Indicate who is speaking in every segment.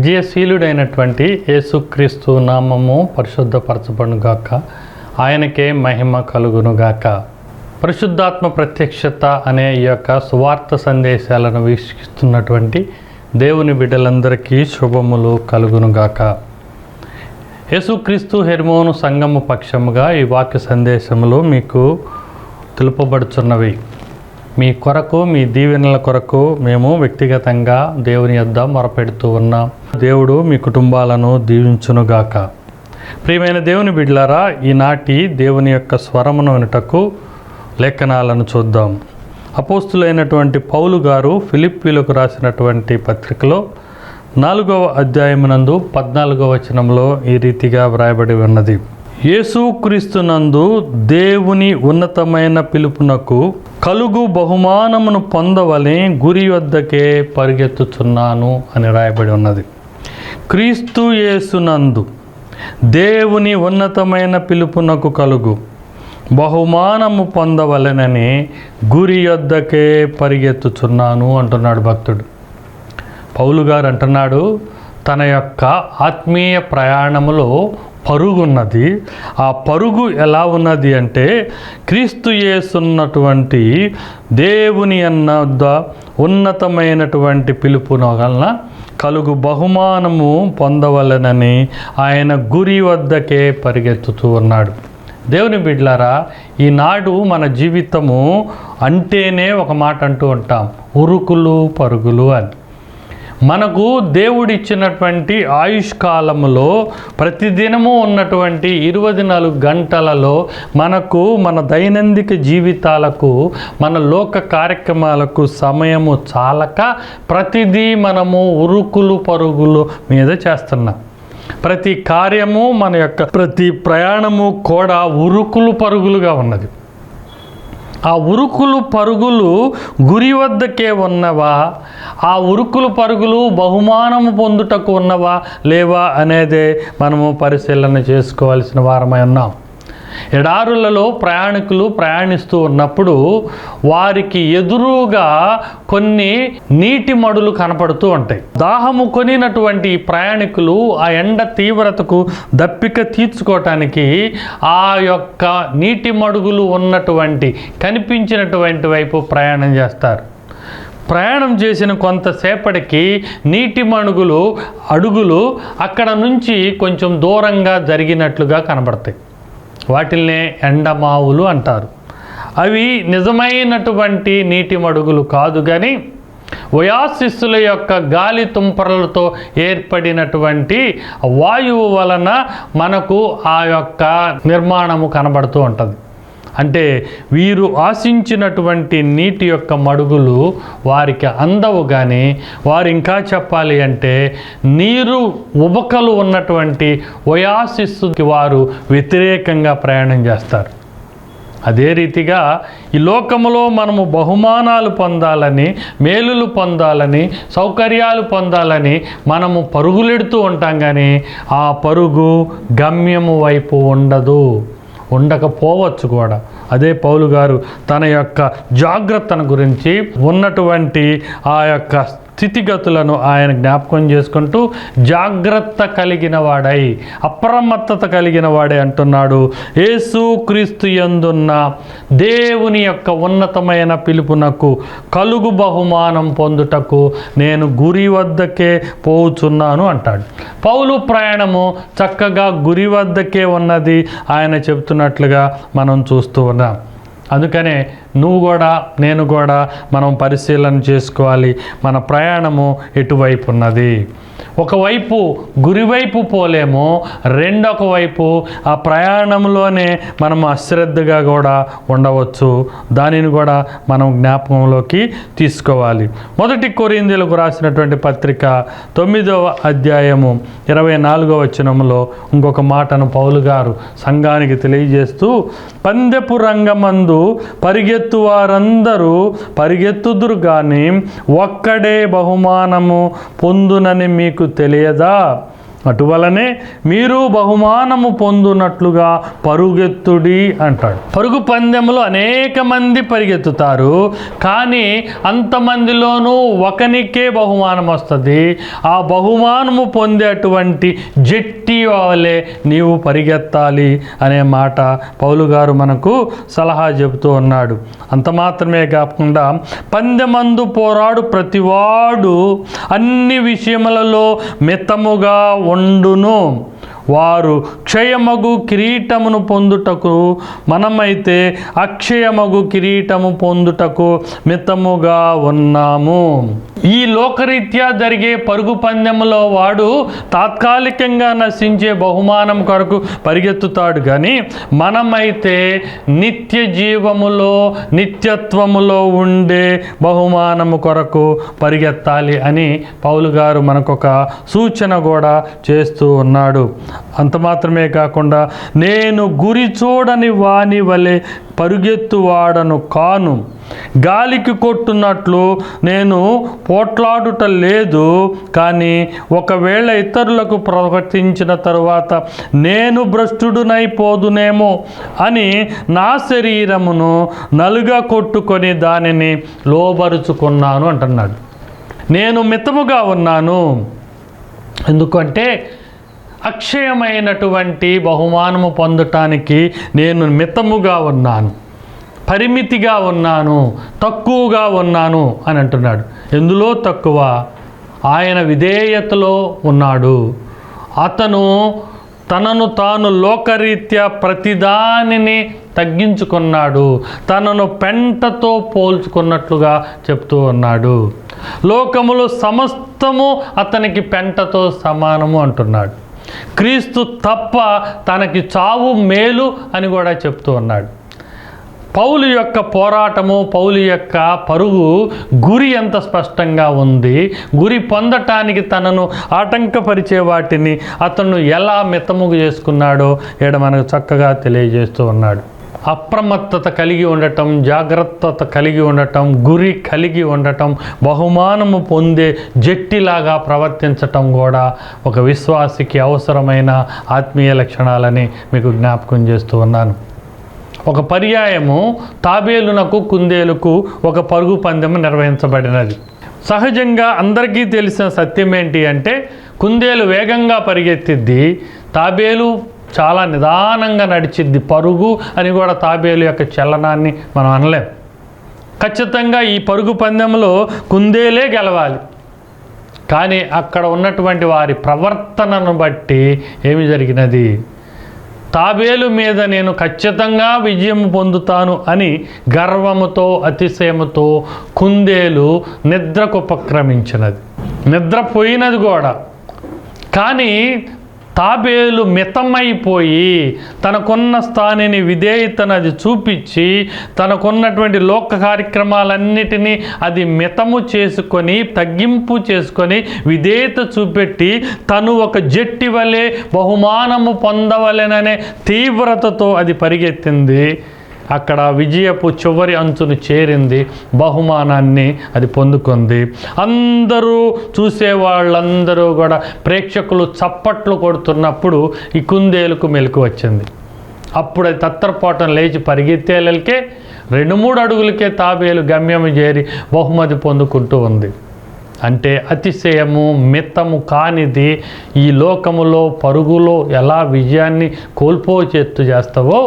Speaker 1: విజయశీలుడైనటువంటి యేసుక్రీస్తు నామము పరిశుద్ధపరచబడుగాక ఆయనకే మహిమ కలుగునుగాక. పరిశుద్ధాత్మ ప్రత్యక్షత అనే ఈ యొక్క సువార్త సందేశాలను వీక్షిస్తున్నటువంటి దేవుని బిడ్డలందరికీ శుభములు కలుగునుగాక. యేసుక్రీస్తు హెర్మోను సంగము పక్షముగా ఈ వాక్య సందేశములు మీకు తెలుపబడుచున్నవి. మీ కొరకు మీ దీవెనల కొరకు మేము వ్యక్తిగతంగా దేవుని యొద్ద మొరపెడుతూ ఉన్నాం. దేవుడు మీ కుటుంబాలను దీవించునుగాక. ప్రియమైన దేవుని బిడ్లారా ఈనాటి దేవుని యొక్క స్వరమును వినుటకు లేఖనాలను చూద్దాం. అపోస్తులైనటువంటి పౌలు గారు ఫిలిప్పీలకు రాసినటువంటి పత్రికలో నాలుగవ అధ్యాయమునందు పద్నాలుగవ వచనంలో ఈ రీతిగా వ్రాయబడి ఉన్నది. యేసుక్రీస్తునందు దేవుని ఉన్నతమైన పిలుపునకు కలుగు బహుమానమును పొందవలే గురి వద్దకే పరిగెత్తుచున్నాను అని రాయబడి ఉన్నది. క్రీస్తు యేసునందు దేవుని ఉన్నతమైన పిలుపునకు కలుగు బహుమానము పొందవలెనని గురి యొద్దకే పరిగెత్తుచున్నాను అంటున్నాడు భక్తుడు. పౌలు గారు అంటున్నాడు తన యొక్క ఆత్మీయ ప్రయాణములో పరుగున్నది. ఆ పరుగు ఎలా ఉన్నది అంటే క్రీస్తు యేసున్నటువంటి దేవుని అన్న ఉన్నతమైనటువంటి పిలుపున వలన కలుగు బహుమానము పొందవలనని ఆయన గురి వద్దకే పరిగెత్తుతూ ఉన్నాడు. దేవుని బిడ్లారా ఈనాడు మన జీవితము అంటేనే ఒక మాట అంటూ ఉంటాం ఉరుకులు పరుగులు అని. మనకు దేవుడిచ్చినటువంటి ఆయుష్ కాలములో ప్రతిదినము ఉన్నటువంటి ఇరవై నాలుగు గంటలలో మనకు మన దైనందిక జీవితాలకు మన లోక కార్యక్రమాలకు సమయము చాలక ప్రతిదీ మనము ఉరుకులు పరుగులు మీద చేస్తున్నాం. ప్రతి కార్యము మన యొక్క ప్రతి ప్రయాణము కూడా ఉరుకులు పరుగులుగా ఉన్నది. ఆ ఉరుకులు పరుగులు గురి వద్దకే ఉన్నవా? ఆ ఉరుకులు పరుగులు బహుమానము పొందుటకు ఉన్నవా? లేవా? అనేదే మనము పరిశీలన చేసుకోవాల్సిన వారమై ఉన్నాం. ఎడారులలో ప్రయాణికులు ప్రయాణిస్తూ ఉన్నప్పుడు వారికి ఎదురుగా కొన్ని నీటి మడులు కనపడుతూ ఉంటాయి. దాహము కొనినటువంటి ప్రయాణికులు ఆ ఎండ తీవ్రతకు దప్పిక తీర్చుకోవటానికి ఆ యొక్క నీటి మడుగులు ఉన్నటువంటి కనిపించినటువంటి వైపు ప్రయాణం చేస్తారు. ప్రయాణం చేసిన కొంతసేపటికి నీటి మణుగులు అడుగులు అక్కడ నుంచి కొంచెం దూరంగా జరిగినట్లుగా కనబడతాయి. వాటిల్నే ఎండమావులు అంటారు. అవి నిజమైనటువంటి నీటి మడుగులు కాదు కానీ వయాశిస్సుల యొక్క గాలి తుంపరలతో ఏర్పడినటువంటి వాయువు వలన మనకు ఆ యొక్క నిర్మాణము కనబడుతూ ఉంటుంది. అంటే వీరు ఆశించినటువంటి నీటి యొక్క మడుగులు వారికి అందవు కానీ వారు ఇంకా చెప్పాలి అంటే నీరు ఉబకలు ఉన్నటువంటి వయాసిస్సుకి వారు వ్యతిరేకంగా ప్రయాణం చేస్తారు. అదే రీతిగా ఈ లోకములో మనము బహుమానాలు పొందాలని మేలులు పొందాలని సౌకర్యాలు పొందాలని మనము పరుగులెడుతూ ఉంటాం కానీ ఆ పరుగు గమ్యము వైపు ఉండదు. ఉండకపోవచ్చు కూడా. అదే పౌలు గారు తన యొక్క జాగ్రత్తను గురించి ఉన్నటువంటి ఆ యొక్క స్థితిగతులను ఆయన జ్ఞాపకం చేసుకుంటూ జాగ్రత్త కలిగిన వాడై అప్రమత్తత కలిగిన వాడే అంటున్నాడు. యేసు క్రీస్తు ఎందున్న దేవుని యొక్క ఉన్నతమైన పిలుపునకు కలుగు బహుమానం పొందుటకు నేను గురి వద్దకే పోవుచున్నాను అంటాడు. పౌలు ప్రయాణము చక్కగా గురి వద్దకే ఉన్నది ఆయన చెప్తున్నట్లుగా మనం చూస్తూ ఉన్నాం. అందుకనే నువ్వు కూడా నేను కూడా మనం పరిశీలన చేసుకోవాలి. మన ప్రయాణము ఎటువైపు ఉన్నది. ఒకవైపు గురివైపు పోలేమో రెండొక వైపు ఆ ప్రయాణంలోనే మనం అశ్రద్ధగా కూడా ఉండవచ్చు. దానిని కూడా మనం జ్ఞాపకంలోకి తీసుకోవాలి. మొదటి కొరిందీలకు రాసినటువంటి పత్రిక తొమ్మిదవ అధ్యాయము ఇరవై నాలుగవ వచనంలో ఇంకొక మాటను పౌలు గారు సంఘానికి తెలియజేస్తూ పందెపు రంగమందు పరిగెత్తు వారందరూ పరిగెత్తుదురు కానీ ఒక్కడే బహుమానము పొందునని మీకు తెలియదా? అటువలనే మీరు బహుమానము పొందునట్లుగా పరుగెత్తుడి అంటాడు. పరుగు పందెంలో అనేక మంది పరిగెత్తుతారు కానీ అంతమందిలోనూ ఒకనికే బహుమానం వస్తుంది. ఆ బహుమానము పొందేటువంటి జట్టి వలె నీవు పరిగెత్తాలి అనే మాట పౌలు గారు మనకు సలహా చెబుతూ ఉన్నాడు. అంత మాత్రమే కాకుండా పందెమందు పోరాడు ప్రతివాడు అన్ని విషయములలో మితముగా ఉండును. వారు క్షయమగు కిరీటమును పొందుటకు మనమైతే అక్షయమగు కిరీటము పొందుటకు మితముగా ఉన్నాము. ఈ లోకరీత్యా జరిగే పరుగు పందెములో వాడు తాత్కాలికంగా నశించే బహుమానం కొరకు పరిగెత్తుతాడు కానీ మనమైతే నిత్య జీవములో నిత్యత్వములో ఉండే బహుమానము కొరకు పరిగెత్తాలి అని పౌలు గారు మనకొక సూచన కూడా చేస్తూ ఉన్నాడు. అంత మాత్రమే కాకుండా నేను గురి చూడని వాని వలె పరుగెత్తువాడను కాను. గాలికి కొట్టున్నట్లు నేను పోట్లాడుట లేదు కానీ ఒకవేళ ఇతరులకు ప్రవర్తించిన తరువాత నేను భ్రష్టుడునైపోదునేమో అని నా శరీరమును నలుగా కొట్టుకొని దానిని లోబరుచుకున్నాను అంటున్నాడు. నేను మితముగా ఉన్నాను. ఎందుకంటే అక్షయమైనటువంటి బహుమానము పొందటానికి నేను మితముగా ఉన్నాను. పరిమితిగా ఉన్నాను. తక్కువగా ఉన్నాను అని అంటున్నాడు. ఎందులో తక్కువ? ఆయన విధేయతలో ఉన్నాడు. అతను తనను తాను లోకరీత్యా ప్రతిదానిని తగ్గించుకున్నాడు. తనను పెంటతో పోల్చుకున్నట్లుగా చెప్తూ ఉన్నాడు. లోకములు సమస్తము అతనికి పెంటతో సమానము అంటున్నాడు. క్రీస్తు తప్ప తనకి చావు మేలు అని కూడా చెప్తూ ఉన్నాడు. పౌలు యొక్క పోరాటము పౌలు యొక్క పరుగు గురి ఎంత స్పష్టంగా ఉంది. గురి పొందటానికి తనను ఆటంకపరిచే వాటిని అతను ఎలా మితముగు చేసుకున్నాడో ఈడ మనకు చక్కగా తెలియజేస్తూ ఉన్నాడు. అప్రమత్తత కలిగి ఉండటం జాగ్రత్తత కలిగి ఉండటం గురి కలిగి ఉండటం బహుమానము పొందే జట్టిలాగా ప్రవర్తించటం కూడా ఒక విశ్వాసికి అవసరమైన ఆత్మీయ లక్షణాలని మీకు జ్ఞాపకం చేస్తూ ఉన్నాను. ఒక పర్యాయము తాబేలునకు కుందేలుకు ఒక పరుగు పందెము నిర్వహించబడినది. సహజంగా అందరికీ తెలిసిన సత్యం ఏంటి అంటే కుందేలు వేగంగా పరిగెత్తిద్ది తాబేలు చాలా నిదానంగా నడిచిద్ది పరుగు అని కూడా తాబేలు యొక్క చలనాన్ని మనం అనలేం. ఖచ్చితంగా ఈ పరుగు పందెంలో కుందేలే గెలవాలి. కానీ అక్కడ ఉన్నటువంటి వారి ప్రవర్తనను బట్టి ఏమి జరిగినది? తాబేలు మీద నేను ఖచ్చితంగా విజయం పొందుతాను అని గర్వముతో అతిశయముతో కుందేలు నిద్రకు ఉపక్రమించినది. నిద్రపోయినది కూడా. కానీ తాబేలు మితమైపోయి తనకున్న స్థానిని విధేయతను అది చూపించి తనకున్నటువంటి లోక కార్యక్రమాలన్నిటినీ అది మితము చేసుకొని తగ్గింపు చేసుకొని విధేయత చూపెట్టి తను ఒక జట్టి వలె బహుమానము పొందవలెననే తీవ్రతతో అది పరిగెత్తింది. అక్కడ విజయపు చివరి అంచును చేరింది బహుమానాన్ని అది పొందుకుంది. అందరూ చూసే వాళ్ళందరూ కూడా ప్రేక్షకులు చప్పట్లు కొడుతున్నప్పుడు ఈ కుందేలుకు మెలకు వచ్చింది. అప్పుడు అది తత్తరపోవటం లేచి పరిగెత్తేలకే రెండు మూడు అడుగులకే తాబేలు గమ్యం చేరి బహుమతి పొందుకుంటూ ఉంది. అంటే అతిశయము మిత్తము కానిది ఈ లోకములో పరుగులో ఎలా విజయాన్ని కోల్పోచేత్తు చేస్తావో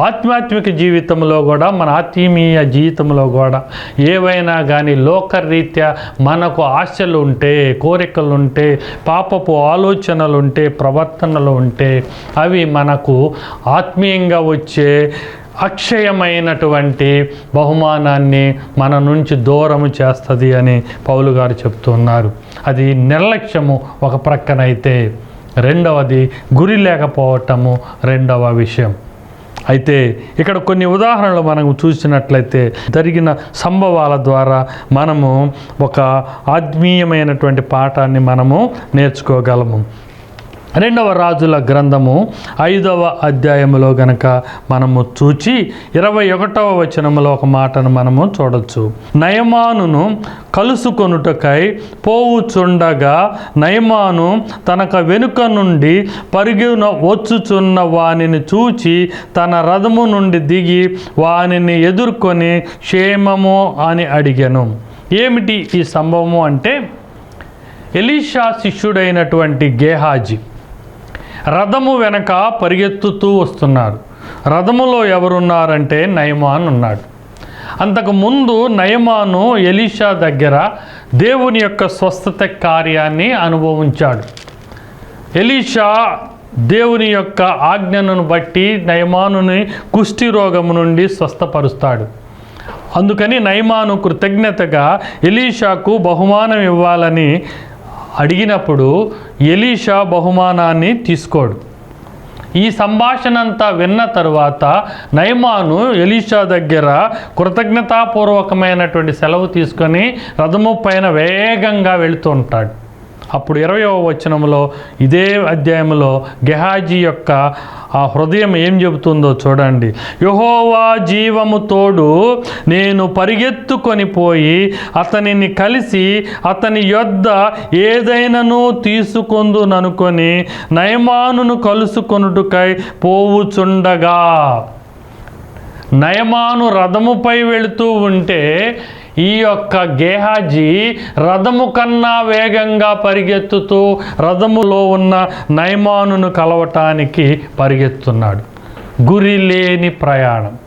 Speaker 1: ఆధ్యాత్మిక జీవితంలో కూడా మన ఆత్మీయ జీవితంలో కూడా ఏవైనా కానీ లోకరీత్యా మనకు ఆశలు ఉంటే కోరికలు ఉంటే పాపపు ఆలోచనలు ఉంటే ప్రవర్తనలు ఉంటే అవి మనకు ఆత్మీయంగా వచ్చే అక్షయమైనటువంటి బహుమానాన్ని మన నుంచి దూరము చేస్తుంది అని పౌలు గారు చెప్తున్నారు అది నిర్లక్ష్యము ఒక ప్రక్కనైతే. రెండవది గురి లేకపోవటము రెండవ విషయం. అయితే ఇక్కడ కొన్ని ఉదాహరణలు మనం చూసినట్లయితే జరిగిన సంభవాల ద్వారా మనము ఒక ఆత్మీయమైనటువంటి పాఠాన్ని మనము నేర్చుకోగలము. రెండవ రాజుల గ్రంథము ఐదవ అధ్యాయములో గనక మనము చూచి ఇరవై ఒకటవ వచనములో ఒక మాటను మనము చూడొచ్చు. నయమానును కలుసుకొనుటకై పోవుచుండగా నయమాను తనక వెనుక నుండి పరుగున వచ్చుచున్న వానిని చూచి తన రథము నుండి దిగి వానిని ఎదుర్కొని క్షేమము అని అడిగాను. ఏమిటి ఈ సంభవము అంటే? ఎలీషా శిష్యుడైనటువంటి గేహాజీ రథము వెనక పరిగెత్తుతూ వస్తున్నారు రథములో ఎవరున్నారంటే నయమాన్ ఉన్నాడు. అంతకు ముందు నయమాను ఎలీషా దగ్గర దేవుని యొక్క స్వస్థత కార్యాన్ని అనుభవించాడు. ఎలీషా దేవుని యొక్క ఆజ్ఞను బట్టి నయమానుని కుష్టి రోగము నుండి స్వస్థపరుస్తాడు. అందుకని నయమాను కృతజ్ఞతగా ఎలీషాకు బహుమానం ఇవ్వాలని అడిగినప్పుడు ఎలీషా బహుమానాన్ని తీసుకోడు. ఈ సంభాషణ అంతా విన్న తరువాత నయమాను ఎలీషా దగ్గర కృతజ్ఞతాపూర్వకమైనటువంటి సెలవు తీసుకొని రథము పైన వేగంగా వెళుతూ ఉంటాడు. అప్పుడు ఇరవయవ వచనంలో ఇదే అధ్యాయంలో గెహాజీ యొక్క ఆ హృదయం ఏం చెబుతుందో చూడండి. యహోవా జీవము తోడు నేను పరిగెత్తుకొని పోయి అతనిని కలిసి అతని యొద్ద ఏదైనాను తీసుకొందుననుకొని నయమానును కలుసుకొనుటకై పోవుచుండగా. నయమాను రథముపై వెళుతూ ఉంటే ఈ యొక్క గేహాజీ రథము కన్నా వేగంగా పరిగెత్తుతూ రథములో ఉన్న నైమానును కలవటానికి పరిగెత్తున్నాడు. గురి లేని ప్రయాణం.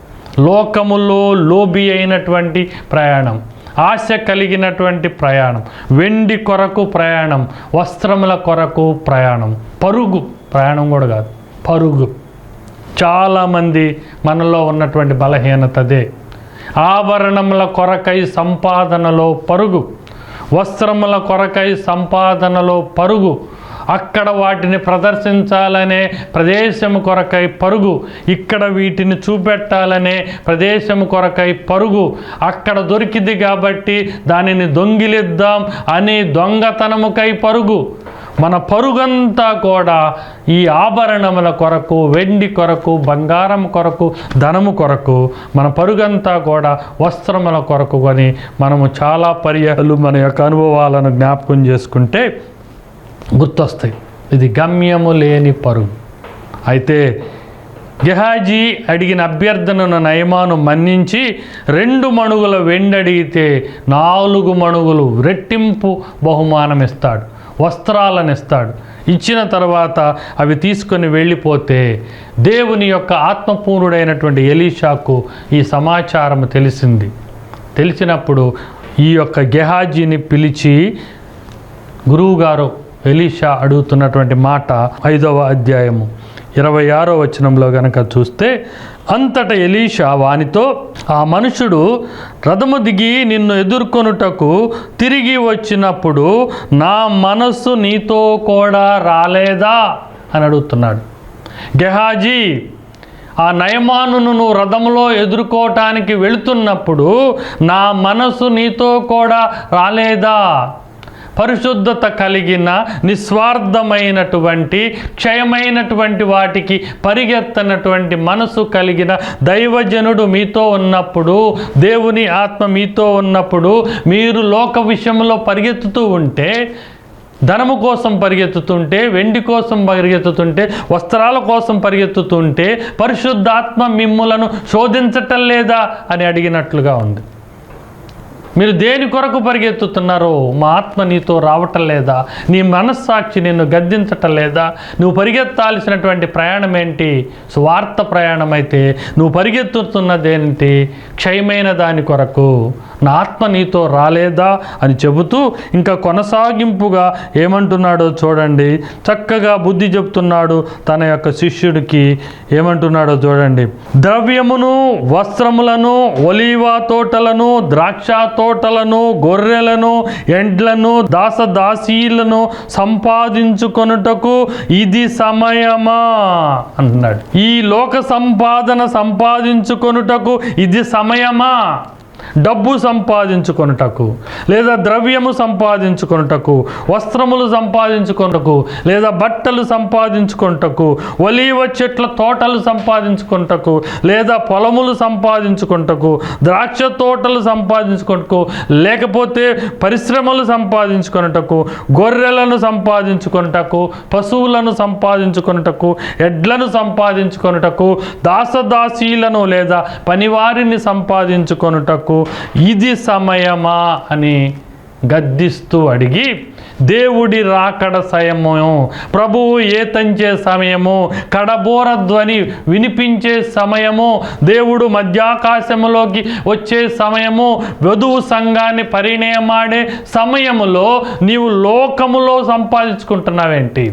Speaker 1: లోకములో లోబి అయినటువంటి ప్రయాణం. ఆశ కలిగినటువంటి ప్రయాణం. వెండి కొరకు ప్రయాణం. వస్త్రముల కొరకు ప్రయాణం. పరుగు ప్రయాణం కూడా కాదు. పరుగు. చాలామంది మనలో ఉన్నటువంటి బలహీనతదే ఆభరణముల కొరకై సంపాదనలో పరుగు వస్త్రముల కొరకై సంపాదనలో పరుగు అక్కడ వాటిని ప్రదర్శించాలనే ప్రదేశము కొరకై పరుగు ఇక్కడ వీటిని చూపెట్టాలనే ప్రదేశము కొరకై పరుగు అక్కడ దొరికింది కాబట్టి దానిని దొంగిలిద్దాం అని దొంగతనముకై పరుగు. మన పరుగంతా కూడా ఈ ఆభరణముల కొరకు వెండి కొరకు బంగారం కొరకు ధనము కొరకు మన పరుగంతా కూడా వస్త్రముల కొరకు అని మనము చాలా పర్యాలు మన యొక్క అనుభవాలను జ్ఞాపకం చేసుకుంటే గుర్తొస్తాయి. ఇది గమ్యము లేని పరుగు. అయితే గెహాజీ అడిగిన అభ్యర్థనను నయమాను మన్నించి రెండు మణుగుల వెండి అడిగితే నాలుగు మణుగులు రెట్టింపు బహుమానం ఇస్తాడు వస్త్రాలను ఇస్తాడు ఇచ్చిన తర్వాత అవి తీసుకొని వెళ్ళిపోతే దేవుని యొక్క ఆత్మపూర్ణుడైనటువంటి ఎలీషాకు ఈ సమాచారం తెలిసింది. తెలిసినప్పుడు ఈ యొక్క గెహాజీని పిలిచి గురువుగారు ఎలీషా అడుగుతున్నటువంటి మాట ఐదవ అధ్యాయము ఇరవై ఆరో వచనంలో గనక చూస్తే అంతట ఎలీషా వానితో ఆ మనుషుడు రథము దిగి నిన్ను ఎదుర్కొనుటకు తిరిగి వచ్చినప్పుడు నా మనస్సు నీతో కూడా రాలేదా? అని అడుగుతున్నాడు. గెహాజీ ఆ నయమానును నువ్వు రథంలో ఎదుర్కోవటానికి వెళుతున్నప్పుడు నా మనసు నీతో కూడా రాలేదా? పరిశుద్ధత కలిగిన నిస్వార్థమైనటువంటి క్షయమైనటువంటి వాటికి పరిగెత్తనటువంటి మనసు కలిగిన దైవజనుడు మీతో ఉన్నప్పుడు దేవుని ఆత్మ మీతో ఉన్నప్పుడు మీరు లోక విషయంలో పరిగెత్తుతూ ఉంటే ధనము కోసం పరిగెత్తుతుంటే వెండి కోసం పరిగెత్తుతుంటే వస్త్రాల కోసం పరిగెత్తుతుంటే పరిశుద్ధాత్మ మిమ్ములను శోధించటం లేదా అని అడిగినట్లుగా ఉంది. మీరు దేని కొరకు పరిగెత్తుతున్నారో? మా ఆత్మ నీతో రావటం లేదా? నీ మనస్సాక్షి నిన్ను గద్దించటం లేదా? నువ్వు పరిగెత్తాల్సినటువంటి ప్రయాణం ఏంటి? స్వార్థ ప్రయాణం అయితే నువ్వు పరిగెత్తుతున్నదేంటి? క్షయమైన దాని కొరకు. నా ఆత్మ నీతో రాలేదా అని చెబుతూ ఇంకా కొనసాగింపుగా ఏమంటున్నాడో చూడండి. చక్కగా బుద్ధి చెప్తున్నాడు తన యొక్క శిష్యుడికి. ఏమంటున్నాడో చూడండి. ద్రవ్యమును వస్త్రములను ఒలీవా తోటలను ద్రాక్ష తోటలను గొర్రెలను ఎండ్లను దాసదాసీలను సంపాదించుకొనుటకు ఇది సమయమా? అన్నాడు ఈ లోక సంపాదన సంపాదించుకొనుటకు ఇది సమయమా? డబ్బు సంపాదించుకొనుటకు లేదా ద్రవ్యము సంపాదించుకొనుటకు వస్త్రములు సంపాదించుకొనుటకు లేదా బట్టలు సంపాదించుకొనుటకు ఒలీవ చెట్ల తోటలు సంపాదించుకొనుటకు లేదా పొలములు సంపాదించుకొనుటకు ద్రాక్ష తోటలు సంపాదించుకొనుటకు లేకపోతే పరిశ్రమలు సంపాదించుకొనుటకు గొర్రెలను సంపాదించుకొనుటకు పశువులను సంపాదించుకొనుటకు ఎడ్లను సంపాదించుకొనుటకు దాసదాసీలను లేదా పనివారిని సంపాదించుకొనుటకు ఇది సమయమా అని గద్దిస్తూ అడిగి దేవుడి రాకడ సమయము ప్రభువు ఏతంచే సమయము కడబోర ధ్వని వినిపించే సమయము దేవుడు మధ్యాకాశములోకి వచ్చే సమయము వధువు సంఘాన్ని పరిణయమాడే సమయములో నీవు లోకములో సంపాదించుకుంటున్నావేంటి?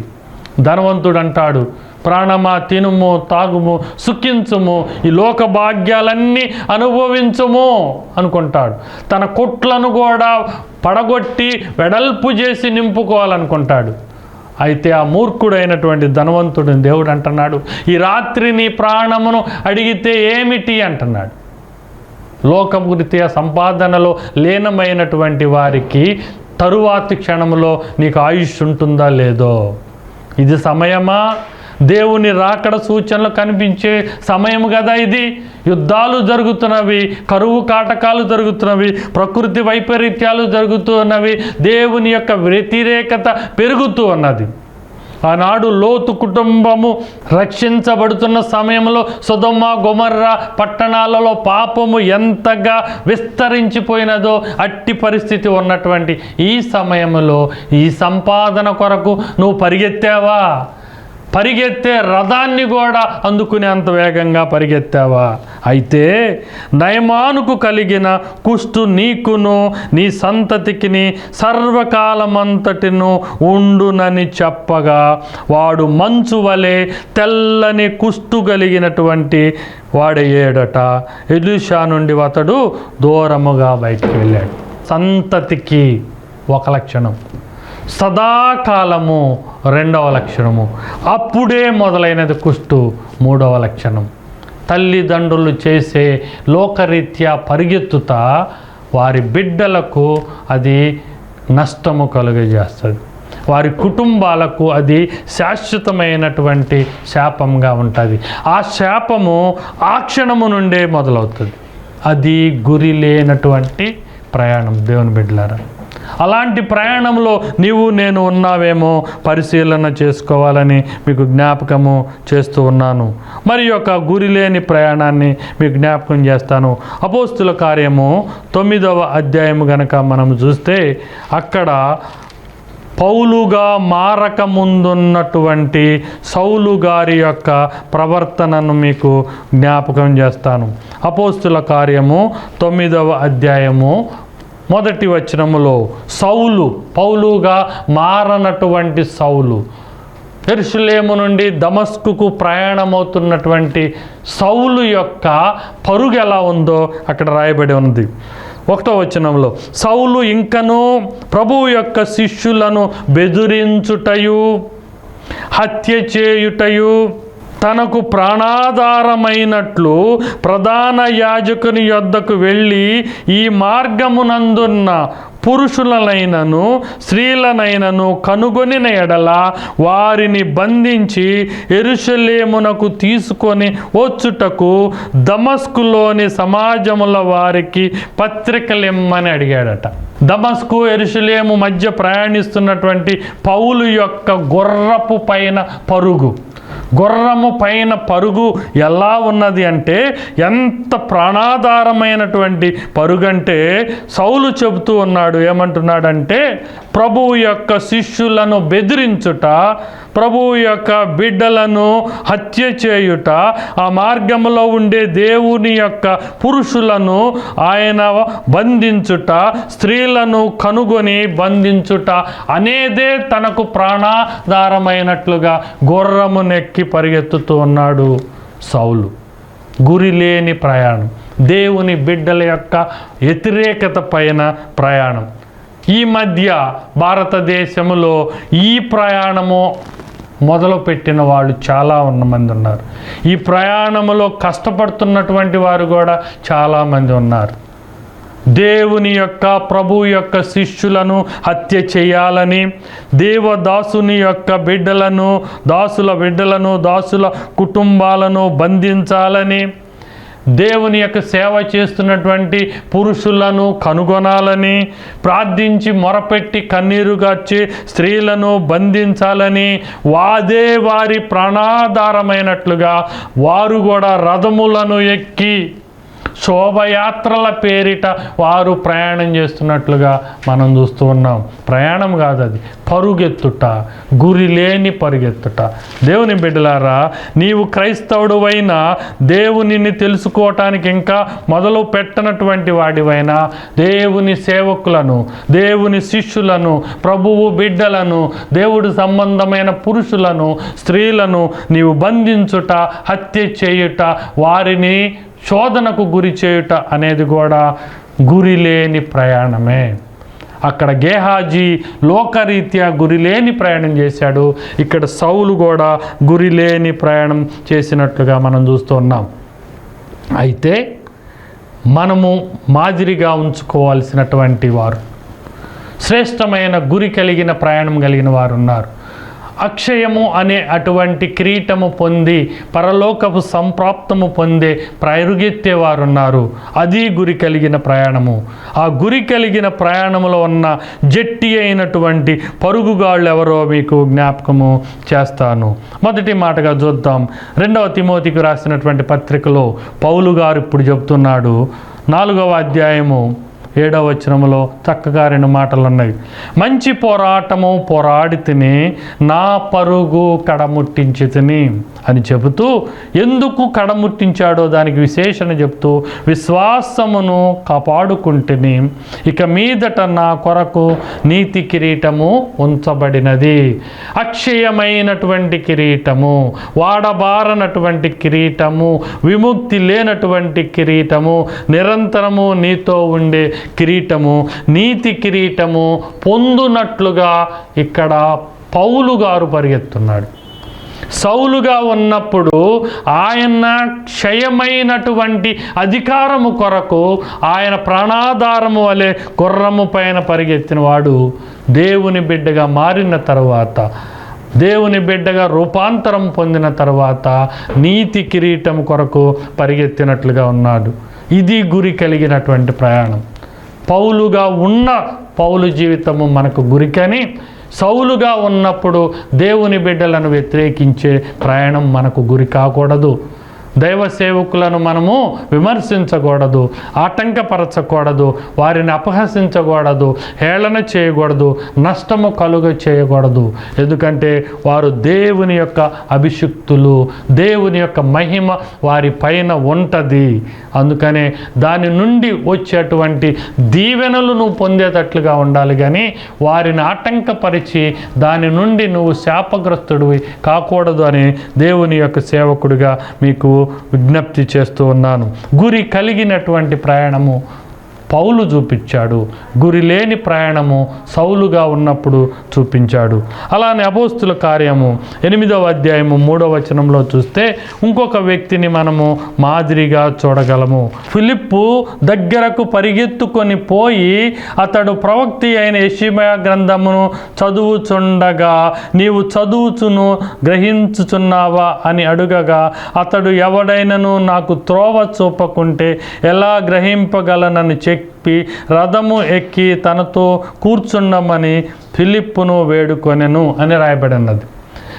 Speaker 1: ధనవంతుడు అంటాడు ప్రాణమా తినుము తాగుము సుఖించుము ఈ లోక భాగ్యాలన్నీ అనుభవించుము అనుకుంటాడు. తన కుట్లను కూడా పడగొట్టి వెడల్పు చేసి నింపుకోవాలనుకుంటాడు. అయితే ఆ మూర్ఖుడైనటువంటి ధనవంతుడిని దేవుడు అంటున్నాడు ఈ రాత్రి నీ ప్రాణమును అడిగితే ఏమిటి? అంటున్నాడు. లోకరీత్యా సంపాదనలో లీనమైనటువంటి వారికి తరువాతి క్షణంలో నీకు ఆయుష్ ఉంటుందా లేదో? ఇది సమయమా? దేవుని రాకడ సూచనలు కనిపించే సమయం కదా ఇది. యుద్ధాలు జరుగుతున్నవి కరువు కాటకాలు జరుగుతున్నవి ప్రకృతి వైపరీత్యాలు జరుగుతున్నవి దేవుని యొక్క వ్యతిరేకత పెరుగుతూ ఉన్నది. ఆనాడు లోతు కుటుంబము రక్షించబడుతున్న సమయంలో సుధమ్మ గుమర్ర పట్టణాలలో పాపము ఎంతగా విస్తరించిపోయినదో అట్టి పరిస్థితి ఉన్నటువంటి ఈ సమయంలో ఈ సంపాదన కొరకు నువ్వు పరిగెత్తావా? పరిగెత్తే రథాన్ని కూడా అందుకునేంత వేగంగా పరిగెత్తావా? అయితే నయమానుకు కలిగిన కుష్టు నీకును నీ సంతతికిని సర్వకాలమంతటిను ఉండునని చెప్పగా వాడు మంచు వలె తెల్లని కుష్టు కలిగినటువంటి వాడయ్యాడట ఎలుషా నుండి అతడు దూరముగా బయటికి వెళ్ళాడు. సంతతికి ఒక లక్షణం. సదాకాలము రెండవ లక్షణము. అప్పుడే మొదలైనది కుష్టు మూడవ లక్షణం. తల్లిదండ్రులు చేసే లోకరీత్యా పరిగెత్తుతా వారి బిడ్డలకు అది నష్టము కలుగజేస్తుంది. వారి కుటుంబాలకు అది శాశ్వతమైనటువంటి శాపంగా ఉంటుంది. ఆ శాపము ఆ క్షణము నుండే మొదలవుతుంది. అది గురి లేనటువంటి ప్రయాణం దేవుని బిడ్డలారా. అలాంటి ప్రయాణంలో నీవు నేను ఉన్నావేమో పరిశీలన చేసుకోవాలని మీకు జ్ఞాపకము చేస్తూ ఉన్నాను. మరి యొక్క గురి లేని ప్రయాణాన్ని మీకు జ్ఞాపకం చేస్తాను. అపోస్తుల కార్యము తొమ్మిదవ అధ్యాయం గనక మనం చూస్తే అక్కడ పౌలుగా మారక ముందున్నటువంటి సౌలు గారి యొక్క ప్రవర్తనను మీకు జ్ఞాపకం చేస్తాను. అపోస్తుల కార్యము తొమ్మిదవ అధ్యాయము మొదటి వచనములో సౌలు పౌలుగా మారనటువంటి సౌలు. ఎరుషులేము నుండి దమస్కుకు ప్రయాణమవుతున్నటువంటి సౌలు యొక్క పరుగు ఎలా ఉందో అక్కడ రాయబడి ఉంది ఒకటో వచనంలో సౌలు ఇంకను ప్రభువు యొక్క శిష్యులను బెదిరించుటయు హత్య చేయుటయు తనకు ప్రాణాధారమైనట్లు ప్రధాన యాజకుని యొద్దకు వెళ్ళి ఈ మార్గమునందున్న పురుషులనైనను స్త్రీలనైనను కనుగొనిన ఎడల వారిని బంధించి ఎరుషలేమునకు తీసుకొని వచ్చుటకు దమస్కులోని సమాజముల వారికి పత్రికలిమ్మని అడిగాడట. దమస్కు ఎరుషలేము మధ్య ప్రయాణిస్తున్నటువంటి పౌలు యొక్క గుర్రపు పైన పరుగు. గుర్రము పైన పరుగు ఎలా ఉన్నది అంటే ఎంత ప్రాణాధారమైనటువంటి పరుగంటే సౌలు చెబుతూ ఉన్నాడు ఏమంటున్నాడంటే ప్రభువు యొక్క శిష్యులను బెదిరించుట ప్రభువు యొక్క బిడ్డలను హత్య చేయుట ఆ మార్గంలో ఉండే దేవుని యొక్క పురుషులను ఆయన బంధించుట స్త్రీలను కనుగొని బంధించుట అనేదే తనకు ప్రాణాధారమైనట్లుగా గుర్రము నెక్కి పరిగెత్తుతూ ఉన్నాడు సౌలు. గురి లేని ప్రయాణం. దేవుని బిడ్డల యొక్క వ్యతిరేకత పైన ప్రయాణం. ఈ మధ్య భారతదేశంలో ఈ ప్రయాణము మొదలుపెట్టిన వాళ్ళు చాలా ఉన్నమంది ఉన్నారు. ఈ ప్రయాణంలో కష్టపడుతున్నటువంటి వారు కూడా చాలామంది ఉన్నారు. దేవుని యొక్క ప్రభు యొక్క శిష్యులను హత్య చేయాలని దేవదాసుని యొక్క బిడ్డలను దాసుల బిడ్డలను దాసుల కుటుంబాలను బంధించాలని దేవుని యొక్క సేవ చేస్తున్నటువంటి పురుషులను కనుగొనాలని ప్రార్థించి మొరపెట్టి కన్నీరుగార్చి స్త్రీలను బంధించాలని వాదే వారి ప్రాణాధారమైనట్లుగా వారు కూడా రథములను ఎక్కి శోభయాత్రల పేరిట వారు ప్రయాణం చేస్తున్నట్లుగా మనం చూస్తూ ఉన్నాం. ప్రయాణం కాదు అది. పరుగెత్తుట గురి లేని పరుగెత్తుట. దేవుని బిడ్డలారా నీవు క్రైస్తవుడువైన దేవునిని తెలుసుకోవటానికి ఇంకా మొదలు పెట్టనటువంటి వాడివైనా దేవుని సేవకులను దేవుని శిష్యులను ప్రభువు బిడ్డలను దేవుడు సంబంధమైన పురుషులను స్త్రీలను నీవు బంధించుట హత్య చేయుట వారిని శోధనకు గురి చేయుట అనేది కూడా గురి లేని ప్రయాణమే. అక్కడ గేహాజీ లోకరీత్యా గురి లేని ప్రయాణం చేశాడు. ఇక్కడ సౌలు కూడా గురి లేని ప్రయాణం చేసినట్లుగా మనం చూస్తున్నాం అయితే మనము మాదిరిగా ఉంచుకోవాల్సినటువంటి వారు శ్రేష్టమైన గురి కలిగిన ప్రయాణం కలిగిన వారు ఉన్నారు. అక్షయము అనే అటువంటి కిరీటము పొంది పరలోకపు సంప్రాప్తము పొందే ప్రయరుగెత్తేవారున్నారు. అది గురి కలిగిన ప్రయాణము. ఆ గురి కలిగిన ప్రయాణములో ఉన్న జట్టి అయినటువంటి పరుగుగాళ్ళు ఎవరో మీకు జ్ఞాపకము చేస్తాను. మొదటి మాటగా చూద్దాం. రెండవ తిమోతికి రాసినటువంటి పత్రికలో పౌలు గారు ఇప్పుడు చెప్తున్నాడు నాలుగవ అధ్యాయము ఏడవ వచనములో చక్కగా రెండు మాటలు ఉన్నాయి మంచి పోరాటము పోరాడి తిని నా పరుగు కడముట్టించి తిని అని చెబుతూ ఎందుకు కడముట్టించాడో దానికి విశేషణ చెప్తూ విశ్వాసమును కాపాడుకుంటుని ఇక మీదట నా కొరకు నీతి కిరీటము ఉంచబడినది. అక్షయమైనటువంటి కిరీటము వాడబారనటువంటి కిరీటము విముక్తి లేనటువంటి కిరీటము నిరంతరము నీతో ఉండే కిరీటము నీతి కిరీటము పొందునట్లుగా ఇక్కడ పౌలు గారు పరిగెత్తున్నాడు. సౌలుగా ఉన్నప్పుడు ఆయన క్షయమైనటువంటి అధికారము కొరకు ఆయన ప్రాణాధారము వలె గుర్రము పైన పరిగెత్తిన వాడు దేవుని బిడ్డగా మారిన తర్వాత దేవుని బిడ్డగా రూపాంతరం పొందిన తర్వాత నీతి కిరీటం కొరకు పరిగెత్తినట్లుగా ఉన్నాడు. ఇది గురి కలిగినటువంటి ప్రయాణం. పౌలుగా ఉన్న పౌలు జీవితము మనకు గురికని సౌలుగా ఉన్నప్పుడు దేవుని బిడ్డలను వ్యతిరేకించే ప్రయాణం మనకు గురి కాకూడదు. దైవ సేవకులను మనము విమర్శించకూడదు ఆటంకపరచకూడదు వారిని అపహసించకూడదు హేళన చేయకూడదు నష్టము కలుగ చేయకూడదు. ఎందుకంటే వారు దేవుని యొక్క అభిషిక్తులు దేవుని యొక్క మహిమ వారి పైన ఉంటుంది. అందుకనే దాని నుండి వచ్చేటువంటి దీవెనలు నువ్వు పొందేటట్లుగా ఉండాలి కానీ వారిని ఆటంకపరిచి దాని నుండి నువ్వు శాపగ్రస్తుడివి కాకూడదు అని దేవుని యొక్క సేవకుడిగా మీకు విజ్ఞప్తి చేస్తూ ఉన్నాను. గురి కలిగినటువంటి ప్రయాణము పౌలు చూపించాడు. గురి లేని ప్రయాణము సౌలుగా ఉన్నప్పుడు చూపించాడు. అలానే అపోస్తుల కార్యము ఎనిమిదవ అధ్యాయము మూడవ వచనంలో చూస్తే ఇంకొక వ్యక్తిని మనము మాదిరిగా చూడగలము. ఫిలిప్పు దగ్గరకు పరిగెత్తుకొని పోయి అతడు ప్రవక్తి అయిన యషిమయ గ్రంథమును చదువుచుండగా నీవు చదువుచును గ్రహించుచున్నావా? అని అడుగగా అతడు ఎవడైనను నాకు త్రోవ చూపకుంటే ఎలా గ్రహింపగలనని చెప్పి రథము ఎక్కి తనతో కూర్చుండమని ఫిలిప్పును వేడుకొనెను అని రాయబడినది.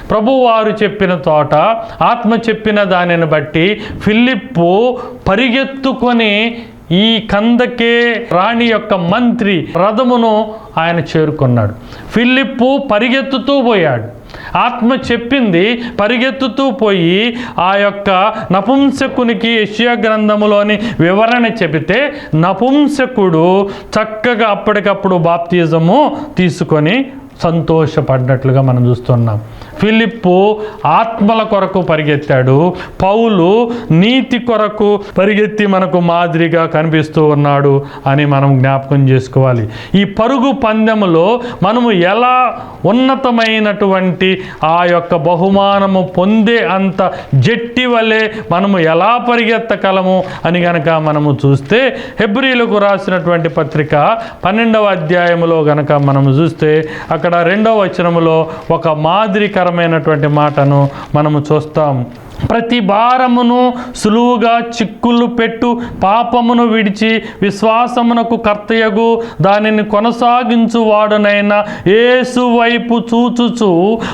Speaker 1: ప్రభువారు చెప్పిన తోట ఆత్మ చెప్పిన దానిని బట్టి ఫిలిప్పు పరిగెత్తుకొని ఈ కందకే రాణి యొక్క మంత్రి రథమును ఆయన చేరుకున్నాడు. ఫిలిప్పు పరిగెత్తుతూ పోయాడు. ఆత్మ చెప్పింది పరిగెత్తుతూ పోయి ఆ యొక్క నపుంసకునికి యష్యా గ్రంథములోని వివరణ చెబితే నపుంసకుడు చక్కగా అప్పటికప్పుడు బాప్తిజము తీసుకొని సంతోషపడ్డట్లుగా మనం చూస్తున్నాం. ఫిలిప్పు ఆత్మల కొరకు పరిగెత్తాడు. పౌలు నీతి కొరకు పరిగెత్తి మనకు మాదిరిగా కనిపిస్తూ ఉన్నాడు అని మనం జ్ఞాపకం చేసుకోవాలి. ఈ పరుగు పందెములో మనము ఎలా ఉన్నతమైనటువంటి ఆ యొక్క బహుమానము పొందే అంత జట్టి వలె మనము ఎలా పరిగెత్తగలము అని గనక మనము చూస్తే హెబ్రిలకు రాసినటువంటి పత్రిక పన్నెండవ అధ్యాయములో గనక మనము చూస్తే అక్కడ రెండవ వచనములో ఒక మాదిరికర మాదిరికరమైనటువంటి మాటను మనము చూస్తాం. ప్రతి భారమును సులువుగా చిక్కులు పెట్టు పాపమును విడిచి విశ్వాసమునకు కర్తయగు దానిని కొనసాగించు వాడునైన యేసు వైపు చూచుచు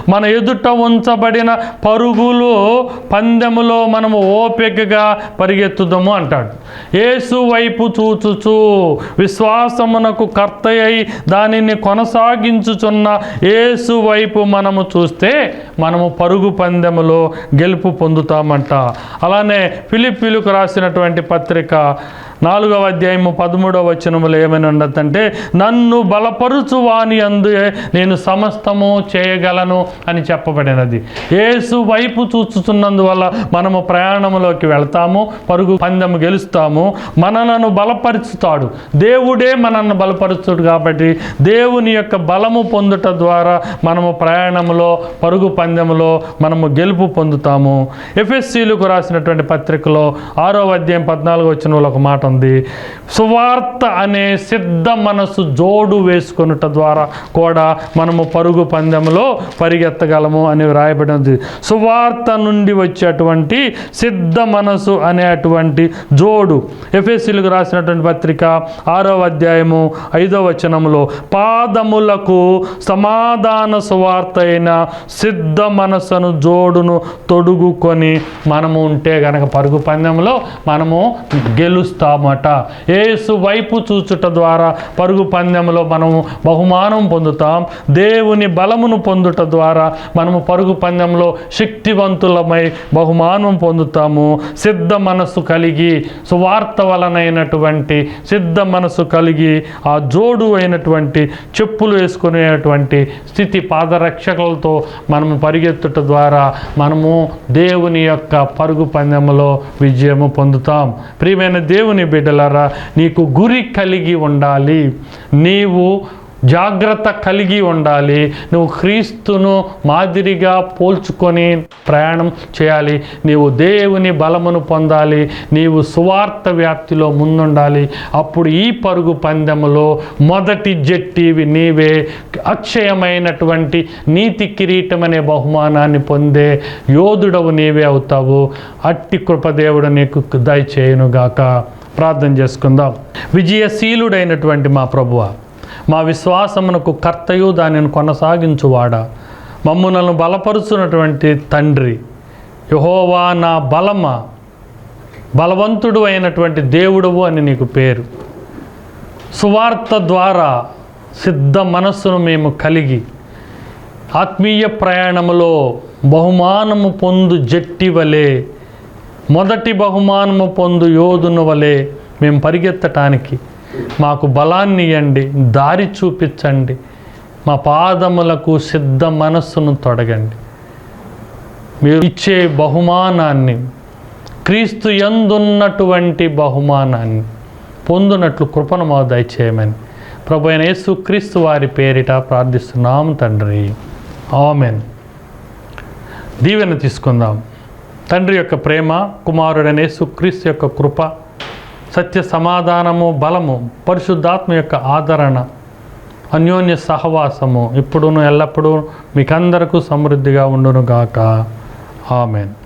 Speaker 1: మన ఎదుట ఉంచబడిన పరుగులు పందెములో మనము ఓపికగా పరిగెత్తుదము అంటాడు. ఏసు వైపు చూచుచు విశ్వాసమునకు కర్తయ్యి దానిని కొనసాగించుచున్న ఏసు వైపు మనము చూస్తే మనము పరుగు పందెములో గెలుపు పొందుతామంట. అలానే ఫిలిప్పీలకు రాసినటువంటి పత్రిక నాలుగవ అధ్యాయము పదమూడవ వచనములు ఏమైనా ఉండదంటే నన్ను బలపరుచువాని అందు నేను సమస్తము చేయగలను అని చెప్పబడినది. ఏసు వైపు చూచుతున్నందువల్ల మనము ప్రయాణంలోకి వెళ్తాము పరుగు పందెము గెలుస్తాము మనలను బలపరుచుతాడు. దేవుడే మనల్ని బలపరుచుడు కాబట్టి దేవుని యొక్క బలము పొందుట ద్వారా మనము ప్రయాణంలో పరుగు పందెములో మనము గెలుపు పొందుతాము. ఎఫ్ఎస్సీలకు రాసినటువంటి పత్రికలో ఆరో అధ్యాయం పద్నాలుగు వచ్చిన ఒక మాట ఉంది సువార్త అనే సిద్ధ మనసు జోడు వేసుకొనుట ద్వారా కూడా మనము పరుగు పందెంలో పరిగెత్తగలము అని వ్రాయబడినది. సువార్త నుండి వచ్చేటువంటి సిద్ధ మనసు అనేటువంటి జోడు. ఎఫ్ఎస్సీలకు రాసినటువంటి పత్రిక ఆరో అధ్యాయము ఐదో వచనములో పాదములకు సమాధాన సువార్త అయిన సిద్ధ మనసును జోడును తొడుగుకొని మనము ఉంటే గనక పరుగు పందెంలో మనము గెలుస్తామట ఏసు వైపు చూచుట ద్వారా పరుగు పందెంలో మనము బహుమానం పొందుతాం. దేవుని బలమును పొందుట ద్వారా మనము పరుగు పందెంలో శక్తివంతులమై బహుమానం పొందుతాము. సిద్ధ మనస్సు కలిగి సువార్త వలనైనటువంటి సిద్ధ మనసు కలిగి ఆ జోడు అయినటువంటి చెప్పులు వేసుకునేటువంటి స్థితి పాదరక్షకులతో మనము పరిగెత్తుట ద్వారా మనము దేవుని యొక్క పరుగు పందెంలో విజయము పొందుతాం. ప్రియమైన దేవుని బిడ్డలారా నీకు గురి కలిగి ఉండాలి. నీవు జాగ్రత్త కలిగి ఉండాలి. నువ్వు క్రీస్తును మాదిరిగా పోల్చుకొని ప్రయాణం చేయాలి. నీవు దేవుని బలమును పొందాలి. నీవు సువార్త వ్యాప్తిలో ముందుండాలి. అప్పుడు ఈ పరుగు పందెములో మొదటి జట్టివి నీవే అక్షయమైనటువంటి నీతి కిరీటం అనే బహుమానాన్ని పొందే యోధుడవు నీవే అవుతావు. అట్టి కృపదేవుడు నీకు దయచేయునుగాక. ప్రార్థన చేసుకుందాం. విజయశీలుడైనటువంటి మా ప్రభువ మా విశ్వాసమునకు కర్తయు దానిని కొనసాగించువాడా. మమ్ములను బలపరుచున్నటువంటి తండ్రి యహోవా నా బలమ. బలవంతుడు అయినటువంటి దేవుడవు అని నీకు పేరు. సువార్త ద్వారా సిద్ధ మనస్సును మేము కలిగి ఆత్మీయ ప్రయాణములో బహుమానము పొందు జట్టి వలె మొదటి బహుమానము పొందు యోధును వలె మేము పరిగెత్తటానికి మాకు బలాన్ని ఇవ్వండి దారి చూపించండి మా పాదములకు సిద్ధ మనస్సును తొడగండి. మీరు ఇచ్చే బహుమానాన్ని క్రీస్తు ఎందున్నటువంటి బహుమానాన్ని పొందునట్లు కృపను మా దయచేయమని ప్రభు అయిన యేసు క్రీస్తు వారి పేరిట ప్రార్థిస్తున్నాం తండ్రి. ఆమెన్. దీవెన తీసుకుందాం. తండ్రి యొక్క ప్రేమ కుమారుడైన క్రీస్ యొక్క కృప సత్య సమాధానము బలము పరిశుద్ధాత్మ యొక్క ఆదరణ అన్యోన్య సహవాసము ఇప్పుడును ఎల్లప్పుడూ మీకందరకు సమృద్ధిగా ఉండునుగాక. ఆమెన్.